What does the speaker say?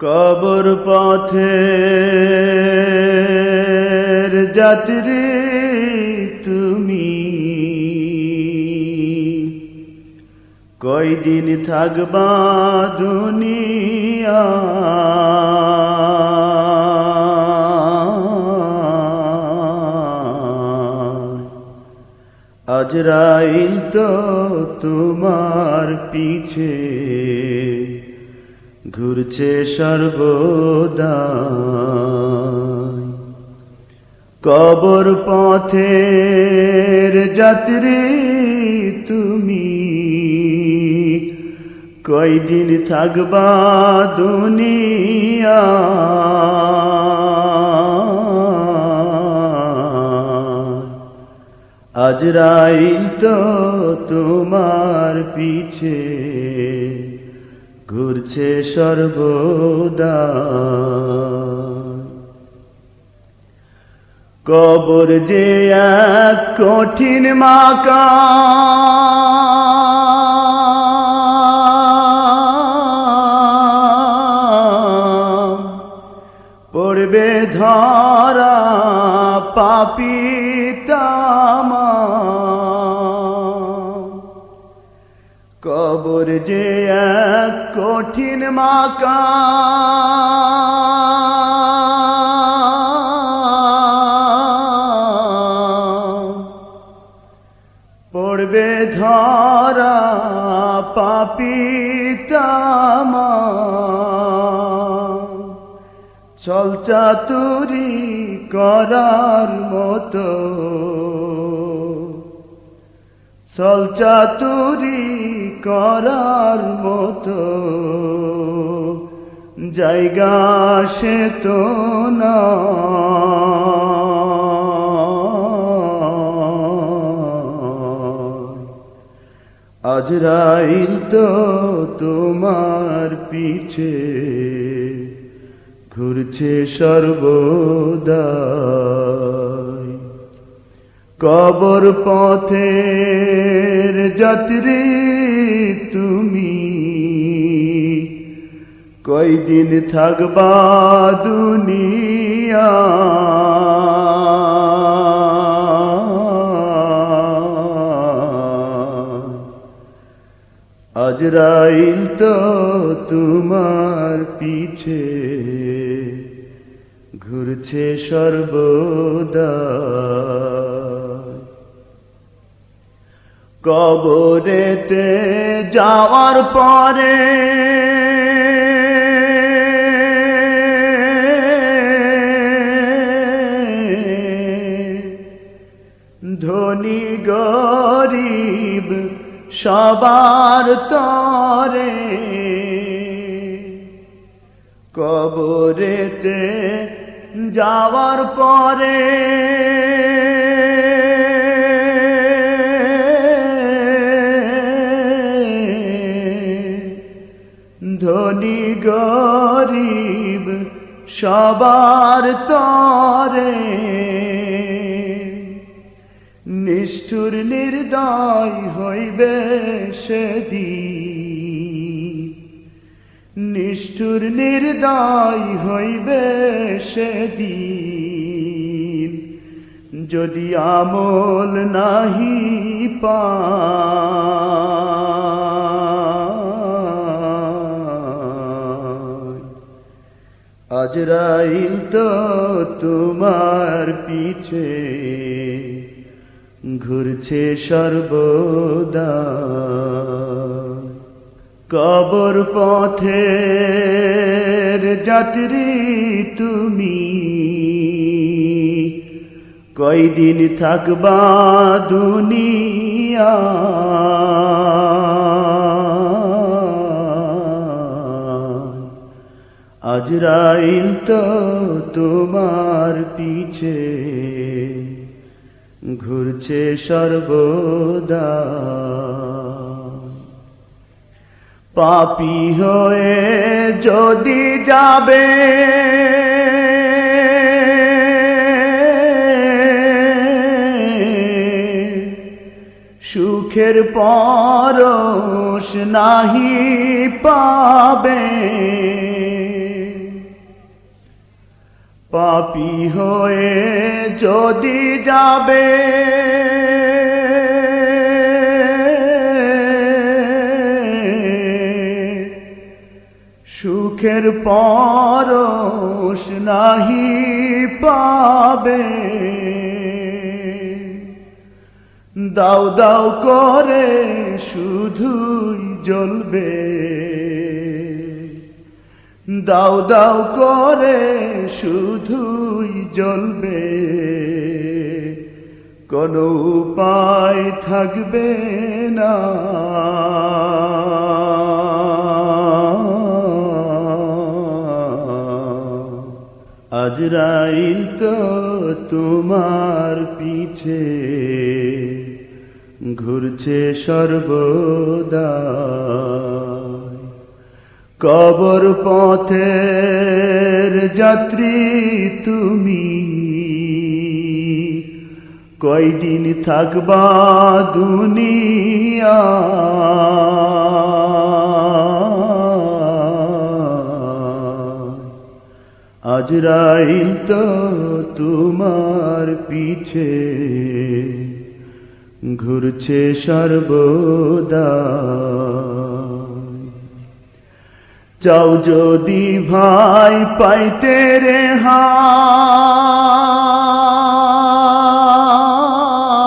কবর পথে যাত্রী তুমি। কয়দিন থাকবা দুনিয়া? আজরাইল তো তোমার পিছে। ঘুরছে সর্বদা কবর পথের যাত্রী তুমি। কয়দিন থাকবা দুনিয়া। আজরাইল তো তোমার পিছে। ঘুরছে সর্বদা। কবর যে এক কঠিন মাকা পড়বে ধরা পাপি কবর যে এক কঠিন মাকা পড়বে ধরা পাপি তামা চল চাতুরি করার মতো। চল চাতুরি করার মতো জায়গা সে তো না। আজরাইল তো তোমার পিছে ঘুরছে সর্বদা। কবর পথের যাত্রী তুমি। কয়দিন থাকবা দুনিয়া? আজরাইল তো তোমার পিছে ঘুরছে সর্বদা। কবরেতে যাওয়ার পরে ধনী গরিব সবার তরে কবরেতে যাওয়ার পরে ধনী গরিব সবার তরে। নিষ্ঠুর নির্দয় হইবে সেদিন। নিষ্ঠুর নির্দয় হইবে সেদিন। যদি আমল নাহি পায় আজরাইল তো তোমার পিছে। ঘুরছে সর্বদা। কবর পথের যাত্রী তুমি। কয়দিন থাকবা দুনিয়া। আজরাইল তো তোমার পিছে। ঘুরছে সর্বদা। পাপি হয়ে যদি যাবে সুখের পরশ নাহি পাবে। পাপি হয়ে যদি যাবে। সুখের পরশ নাহি পাবে। দাও দাও করে শুধুই জ্বলবে। দাও দাও করে শুধুই জ্বলবে। কোনো উপায় থাকবে না। আজরাইল তো তোমার পিছে, ঘুরছে সর্বদা। কবর পথের যাত্রী তুমি। কয়দিন থাকবা দুনিয়া? আজরাইল তো তোমার পিছে। ঘুরছে সর্বদা চাও যদি ভাই পাইতে রে হা